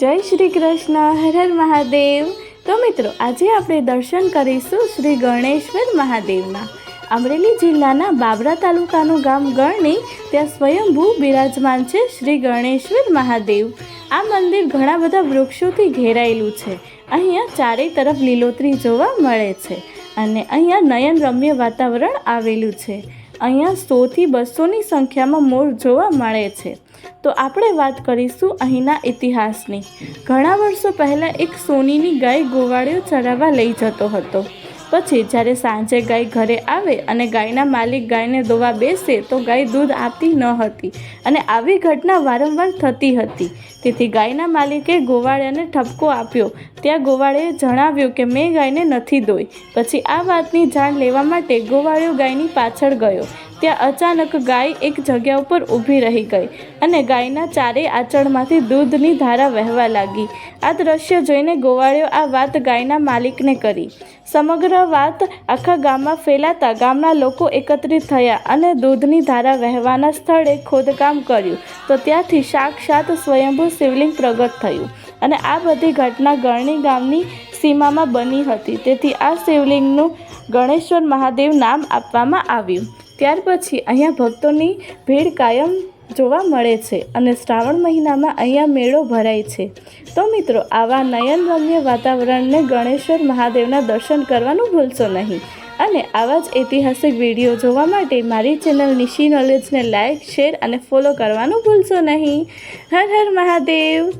જય શ્રી કૃષ્ણ, હર હર મહાદેવ. તો મિત્રો, આજે આપણે દર્શન કરીશું શ્રી ગણેશ્વર મહાદેવના. અમરેલી જિલ્લાના બાબરા તાલુકાનું ગામ ગણની, ત્યાં સ્વયંભૂ બિરાજમાન છે શ્રી ગણેશ્વર મહાદેવ. આ મંદિર ઘણા બધા વૃક્ષોથી ઘેરાયેલું છે. અહીંયા ચારેય તરફ લીલોતરી જોવા મળે છે અને અહીંયા નયન રમ્ય વાતાવરણ આવેલું છે. અહીંયા સોથી બસોની સંખ્યામાં મોર જોવા મળે છે. તો આપણે વાત કરીશું અહીંના ઇતિહાસની. ઘણા વર્ષો પહેલાં એક સોનીની ગાય ગોવાળીઓ ચરાવવા લઈ જતો હતો. પછી જ્યારે સાંજે ગાય ઘરે આવે અને ગાયના માલિક ગાયને દોવા બેસે, તો ગાય દૂધ આપતી ન હતી અને આવી ઘટના વારંવાર થતી હતી. તેથી ગાયના માલિકે ગોવાળિયાને ઠપકો આપ્યો. ત્યાં ગોવાળીએ જણાવ્યું કે, મેં ગાયને નથી દોઈ પછી આ વાતની જાણ લેવા માટે ગોવાળિયો ગાયની પાછળ ગયો. ત્યાં અચાનક ગાય એક જગ્યા ઉપર ઊભી રહી ગઈ અને ગાયના ચારેય આચળમાંથી દૂધની ધારા વહેવા લાગી. આ દ્રશ્ય જોઈને ગોવાળિયો આ વાત ગાયના માલિકને કરી. સમગ્ર વાત આખા ગામમાં ફેલાતા ગામના લોકો એકત્રિત થયા અને દૂધની ધારા વહેવાના સ્થળે ખોદકામ કર્યું. તો ત્યાંથી સાક્ષાત સ્વયંભૂ શિવલિંગ પ્રગટ થયું અને આ બધી ઘટના ગરણી ગામની સીમામાં બની હતી. તેથી આ શિવલિંગનું ગણેશ્વર મહાદેવ નામ આપવામાં આવ્યું. ત્યાર પછી અહીંયા ભક્તોની ભીડ કાયમ જોવા મળે છે અને શ્રાવણ મહિનામાં અહીંયા મેળો ભરાય છે. તો મિત્રો, આવા નયનરમ્ય વાતાવરણને ગણેશ્વર મહાદેવના દર્શન કરવાનું ભૂલશો નહીં. અને આવા જ ઐતિહાસિક વીડિયો જોવા માટે મારી ચેનલ નિશી નોલેજને લાઇક શેર અને ફોલો કરવાનું ભૂલશો નહીં. હર હર મહાદેવ!